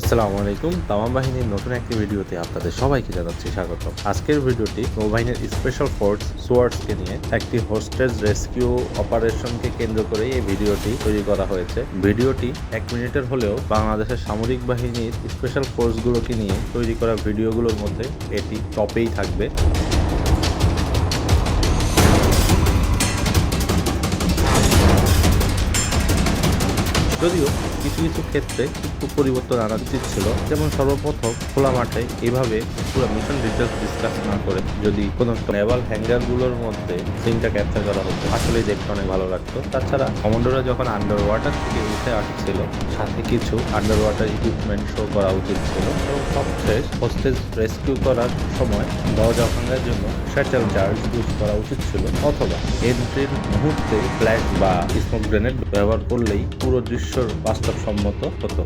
আসসালামু আলাইকুম। তামাম বাহিনীর নতুন একটি ভিডিওতে আপনাদের সবাইকে জানাচ্ছি স্বাগত আজকের ভিডিওটি নৌবাহিনীর স্পেশাল ফোর্স সোয়ার্ডসকে নিয়ে একটি হোস্টেজ রেস্কিউ অপারেশনকে কেন্দ্র করে এই ভিডিওটি তৈরি করা হয়েছে। ভিডিওটি এক মিনিটের হলেও বাংলাদেশের সামরিক বাহিনীর স্পেশাল ফোর্সগুলোকে নিয়ে তৈরি করা ভিডিওগুলোর মধ্যে এটি টপেই থাকবে। যদিও কিছু কিছু ক্ষেত্রে একটু পরিবর্তন আনা উচিত ছিল। যেমন সর্বপ্রথম খোলা মাঠে এইভাবে পুরো মিশন ডিটেলস ডিসকাস না করে যদি কোনো নেভাল হ্যাঙ্গারগুলোর মধ্যে সিনটা ক্যাপচার করা হতো, আসলেই দেখতে অনেক ভালো লাগতো। তাছাড়া কমান্ডোরা যখন আন্ডার ওয়াটার থেকে উঠে আসছিল, সাথে কিছু আন্ডার ওয়াটার ইকুইপমেন্ট শো করা উচিত ছিল। এবং সবশেষ হোস্টেজ রেস্কিউ করার সময় দরজা ভাঙার জন্য শ্যাটেল চার্জ ইউজ করা উচিত ছিল। অথবা এন্ট্রির মুহূর্তে ফ্ল্যাশ বা স্মোক গ্রেনেড ব্যবহার করলেই পুরো দৃশ্যর বাস্তবসম্মত হতো।